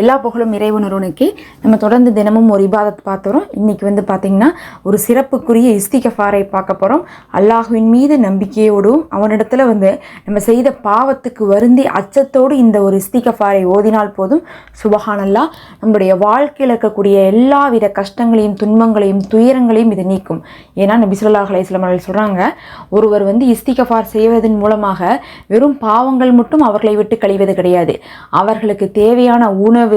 எல்லா புகழும் இறைவன் ஒருவனுக்கு. நம்ம தொடர்ந்து தினமும் ஒரு இபாதத் பார்த்துறோம். இன்னைக்கு வந்து பார்த்திங்கன்னா ஒரு சிறப்புக்குரிய இஸ்திகஃபாரை பார்க்க போகிறோம் அல்லாஹுவின் மீது நம்பிக்கையோடும் அவனிடத்தில் வந்து நம்ம செய்த பாவத்துக்கு வருந்தி அச்சத்தோடு இந்த ஒரு இஸ்திகஃபாரை ஓதினால் போதும். சுபஹானல்லா நம்முடைய வாழ்க்கையில் இருக்கக்கூடிய எல்லா வித கஷ்டங்களையும் துன்பங்களையும் துயரங்களையும் இது நீக்கும். ஏன்னா நபி ஸல்லல்லாஹு அவர்கள் சொல்கிறாங்க ஒருவர் வந்து இஸ்திகஃபார் செய்வதன் மூலமாக வெறும் பாவங்கள் மட்டும் அவர்களை விட்டு கழிவது கிடையாது. அவர்களுக்கு தேவையான உணவு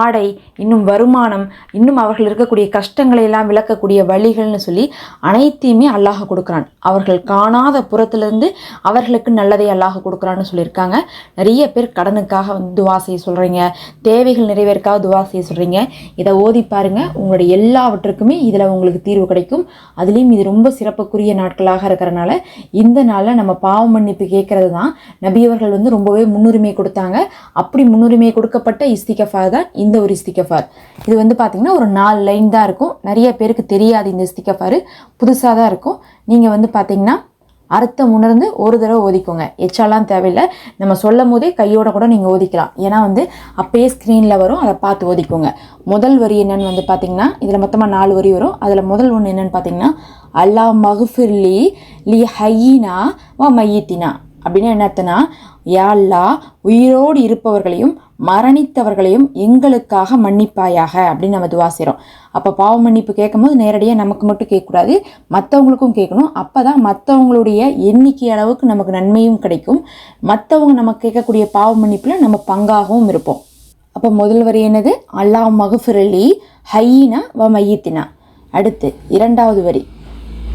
ஆடை இன்னும் வருமானம் இன்னும் அவர்கள் இருக்கக்கூடிய கஷ்டங்களை எல்லாம் விளக்கக்கூடிய வழிகள்னு சொல்லி அனைத்தையுமே அல்லாஹ் கொடுக்குறான். அவர்கள் காணாத புறத்திலிருந்து அவர்களுக்கு நல்லதை அல்லாஹ் கொடுக்குறான்னு சொல்லியிருக்காங்க. நிறைய பேர் கடனுக்காக வந்து துவா செய்ய சொல்கிறீங்க தேவைகள் நிறைவேற்காக துவா செய்ய சொல்கிறீங்க இதை ஓதி பாருங்க. உங்களுடைய எல்லாவற்றுக்குமே இதில் உங்களுக்கு தீர்வு கிடைக்கும். அதுலேயும் இது ரொம்ப சிறப்புக்குரிய நாட்களாக இருக்கிறனால இந்த நாளில் நம்ம பாவ மன்னிப்பு கேட்கறது தான். நபியவர்கள் வந்து ரொம்பவே முன்னுரிமை கொடுத்தாங்க. அப்படி முன்னுரிமை கொடுக்கப்பட்ட இஸ்திகஃபார் தான் இந்த ஒரு இஸ்திகஃபார். இது வந்து பார்த்திங்கன்னா ஒரு நாலு லைன் தான் இருக்கும். நிறைய பேருக்கு தெரியாது இந்த இஸ்திகஃபார். புதுசாக தான் இருக்கும். நீங்கள் வந்து பார்த்தீங்கன்னா அர்த்தம் உணர்ந்து ஒரு தடவை ஓதிக்கோங்க. எச்சாலாம் தேவையில்லை. நம்ம சொல்லும் போதே கையோட கூட நீங்கள் ஓதிக்கலாம். ஏன்னா வந்து அப்பயே ஸ்க்ரீனில் வரும். அதை பார்த்து ஓதிக்கோங்க. முதல் வரி என்னன்னு வந்து பார்த்தீங்கன்னா இதில் மொத்தமாக நாலு வரி வரும். அதில் முதல் ஒன்று என்னன்னு பார்த்தீங்கன்னா அல்லாஹ் மஹ்ஃபிர்லி லி ஹையினா வ மையத்தினா. அப்படின்னு என்ன அர்த்தம்னா யா உயிரோடு இருப்பவர்களையும் மரணித்தவர்களையும் எங்களுக்காக மன்னிப்பாயாக அப்படின்னு நம்ம துவா செய்கிறோம் அப்போ பாவ மன்னிப்பு கேட்கும்போது நேரடியாக நமக்கு மட்டும் கேட்கக்கூடாது. மற்றவங்களுக்கும் கேட்கணும். அப்போ தான் மற்றவங்களுடைய எண்ணிக்கை அளவுக்கு நமக்கு நன்மையும் கிடைக்கும். மற்றவங்க நமக்கு கேட்கக்கூடிய பாவ மன்னிப்பில் நம்ம பங்காகவும் இருப்போம். அப்போ முதல் வரி என்னது? அல்லாஹ் மகுஃபிரலி ஹையினா வ மையத்தினா. அடுத்து இரண்டாவது வரி.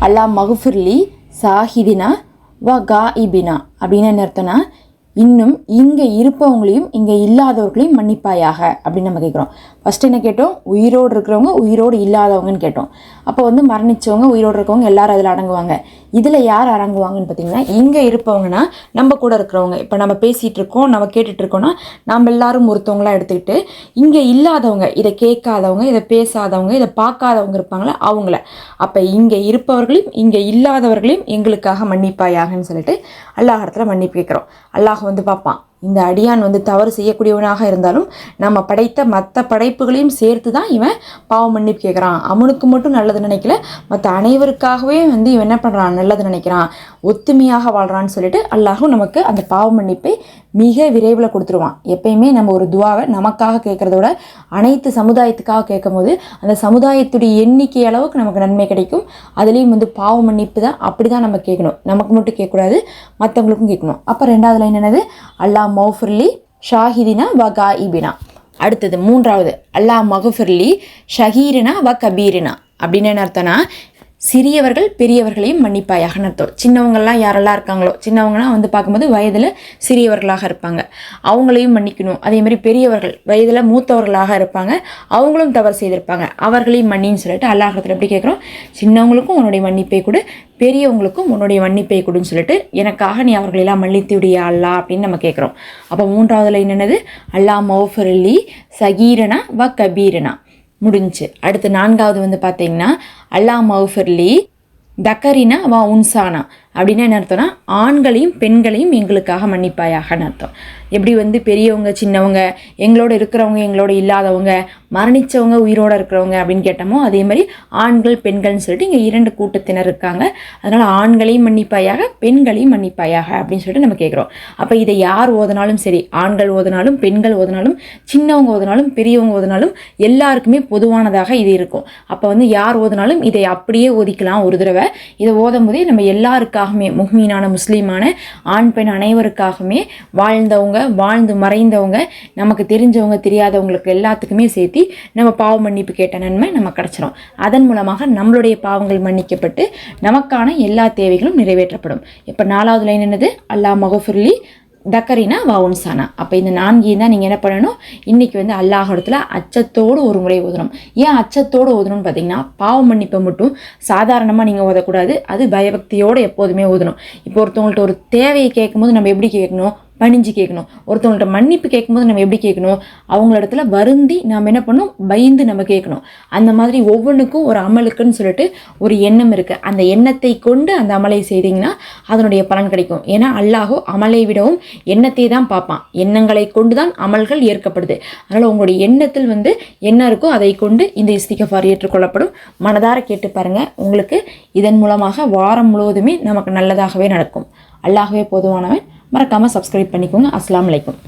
அல்லாஹ் மகுஃபிர்லி சாஹிதினா வ காஇபினா அப்படின்னு என்ன அர்த்தம்னா இன்னும் இங்கே இருப்பவங்களையும் இங்கே இல்லாதவர்களையும் மன்னிப்பாயாக அப்படின்னு நம்ம கேட்குறோம். ஃபஸ்ட்டு என்ன கேட்டோம்? உயிரோடு இருக்கிறவங்க உயிரோடு இல்லாதவங்கன்னு கேட்டோம். அப்போ வந்து மரணிச்சவங்க உயிரோடு இருக்கவங்க எல்லாரும் அதில் அடங்குவாங்க. இதில் யார் அரங்குவாங்கன்னு பார்த்தீங்கன்னா இங்கே இருப்பவங்கன்னா நம்ம கூட இருக்கிறவங்க. இப்போ நம்ம பேசிகிட்டு இருக்கோம் நம்ம கேட்டுட்ருக்கோன்னா நம்ம எல்லாரும் ஒருத்தவங்களாம் எடுத்துக்கிட்டு இங்கே இல்லாதவங்க இதை கேட்காதவங்க இதை பேசாதவங்க இதை பார்க்காதவங்க இருப்பாங்களே அவங்கள. அப்போ இங்கே இருப்பவர்களையும் இங்கே இல்லாதவர்களையும் எங்களுக்காக மன்னிப்பாயாகன்னு சொல்லிட்டு அல்லாஹ் இடத்துல மன்னிப்பு கேட்குறோம். அல்லாஹ் வந்து பார்ப்பான். இந்த அடியான் வந்து தவறு செய்யக்கூடியவனாக இருந்தாலும் நம்ம படைத்த மற்ற படைப்புகளையும் சேர்த்து தான் இவன் பாவ மன்னிப்பு கேட்குறான் அவனுக்கு மட்டும் நல்லது நினைக்கல மற்ற அனைவருக்காகவே வந்து இவன் என்ன பண்ணுறான் நல்லது நினைக்கிறான். ஒத்துமையாக வாழ்கிறான்னு சொல்லிட்டு அல்லாஹும் நமக்கு அந்த பாவ மன்னிப்பை மிக விரைவில் கொடுத்துருவான். எப்பயுமே நம்ம ஒரு துவாவை நமக்காக கேட்குறத விட அனைத்து சமுதாயத்துக்காக கேட்கும் போது அந்த சமுதாயத்துடைய எண்ணிக்கை அளவுக்கு நமக்கு நன்மை கிடைக்கும். அதுலேயும் வந்து பாவ மன்னிப்பு தான் அப்படி தான் நம்ம கேட்கணும் நமக்கு மட்டும் கேட்கக்கூடாது மற்றவங்களுக்கும் கேட்கணும். அப்போ ரெண்டாவது லைன் என்னது? அல்லாஹ் மௌஃபுர்லி ஷாஹிதினா வ காயிபினா. அடுத்தது மூன்றாவது அல்லாஹ் மகுஃபிர்லி ஷஹீரினா வ கபீரினா. அப்படின்னு என்ன அர்த்தம்னா சிறியவர்கள் பெரியவர்களையும் மன்னிப்பாயாக அர்த்தம் சின்னவங்கள்லாம் யாரெல்லாம் இருக்காங்களோ சின்னவங்கன்னா வந்து பார்க்கும்போது வயதில் சிறியவர்களாக இருப்பாங்க. அவங்களையும் மன்னிக்கணும். அதே மாதிரி பெரியவர்கள் வயதில் மூத்தவர்களாக இருப்பாங்க. அவங்களும் தவறு செய்திருப்பாங்க. அவர்களையும் மன்னின்னு சொல்லிட்டு அல்லாஹத்தில் எப்படி கேட்குறோம்? சின்னவங்களுக்கும் உன்னுடைய மன்னிப்பை கொடு பெரியவங்களுக்கும் உன்னுடைய மன்னிப்பை கொடுன்னு சொல்லிட்டு எனக்காக நீ அவர்களெல்லாம் மன்னித்து விடியா அல்லா அப்படின்னு நம்ம கேட்குறோம். அப்போ மூன்றாவதுல என்னென்னது? அல்லா மௌஃபரலி சகீரனா வ கபீரனா? முடிஞ்சு அடுத்து நான்காவது வந்து பார்த்தீங்கன்னா அல்லா மௌஃபர்லி தக்கரினா வா உன்சானா. அப்படின்னு என்ன அர்த்தம்னா ஆண்களையும் பெண்களையும் எங்களுக்காக மன்னிப்பாயாகன்னு அர்த்தம்? எப்படி வந்து பெரியவங்க சின்னவங்க எங்களோட இருக்கிறவங்க எங்களோட இல்லாதவங்க மரணித்தவங்க உயிரோடு இருக்கிறவங்க அப்படின்னு கேட்டோமோ அதே மாதிரி ஆண்கள் பெண்கள்னு சொல்லிட்டு இங்கே இரண்டு கூட்டத்தினர் இருக்காங்க. அதனால் ஆண்களையும் மன்னிப்பாயாக பெண்களையும் மன்னிப்பாயாக அப்படின்னு சொல்லிட்டு நம்ம கேட்குறோம் அப்போ இதை யார் ஓதுனாலும் சரி ஆண்கள் ஓதுனாலும் பெண்கள் ஓதுனாலும் சின்னவங்க ஓதுனாலும் பெரியவங்க ஓதுனாலும் எல்லாருக்குமே பொதுவானதாக இது இருக்கும். அப்போ வந்து யார் ஓதுனாலும் இதை அப்படியே ஓதிக்கலாம் ஒரு தடவை. இதை ஓதும் போதே நம்ம அனைவருக்காகவுமே முஹ்மீனான முஸ்லீமான ஆண் பெண் அனைவருக்காகவுமே வாழ்ந்தவங்க வாழ்ந்து மறைந்தவங்க நமக்கு தெரிஞ்சவங்க தெரியாதவங்களுக்கு எல்லாத்துக்குமே சேர்த்து நம்ம பாவ மன்னிப்பு கேட்ட நன்மை நம்ம கிடச்சிரும். அதன் மூலமாக நம்மளுடைய பாவங்கள் மன்னிக்கப்பட்டு நமக்கான எல்லா தேவைகளும் நிறைவேற்றப்படும். இப்போ நாலாவது லைன் என்னது? அல்லாஹ் மகஃபுர்லி தக்கரினா வவுன்சானா. அப்போ இந்த நான்கையும் தான் நீங்கள் என்ன பண்ணணும்? இன்றைக்கி வந்து அல்லாஹிடத்துல அச்சத்தோடு ஒரு முறை ஓதணும். ஏன் அச்சத்தோடு ஓதணும்னு பார்த்தீங்கன்னா பாவ மன்னிப்பை மட்டும் சாதாரணமாக நீங்கள் ஓதக்கூடாது. அது பயபக்தியோடு எப்போதுமே ஓதணும். இப்போ ஒருத்தவங்கள்ட்ட ஒரு தேவையை கேட்கும்போது நம்ம எப்படி கேட்கணும்? பணிஞ்சு கேட்கணும். ஒருத்தவங்கள்ட்ட மன்னிப்பு கேட்கும்போது நம்ம எப்படி கேட்கணும்? அவங்கள இடத்துல வருந்தி நாம் என்ன பண்ணணும்? பயந்து நம்ம கேட்கணும். அந்த மாதிரி ஒவ்வொன்றுக்கும் ஒரு அமலுக்குன்னு சொல்லிட்டு ஒரு எண்ணம் இருக்குது அந்த எண்ணத்தை கொண்டு அந்த அமலை செய்தீங்கன்னா அதனுடைய பலன் கிடைக்கும். ஏன்னா அல்லாஹோ அமலை விடவும் எண்ணத்தை தான் பார்ப்பான். எண்ணங்களை கொண்டு தான் அமல்கள் ஏற்கப்படுது. அதனால் உங்களுடைய எண்ணத்தில் வந்து என்ன இருக்கோ அதை கொண்டு இந்த இஸ்திகஃபார் ஏற்றுக்கொள்ளப்படும். மனதார கேட்டு பாருங்கள் உங்களுக்கு இதன் மூலமாக வாரம் முழுவதுமே நமக்கு நல்லதாகவே நடக்கும். அல்லாகவே போதுமானவன். மறக்காமல் சப்ஸ்கிரைப் பண்ணிக்கோங்க. அஸ்லாம் அலைக்கும்.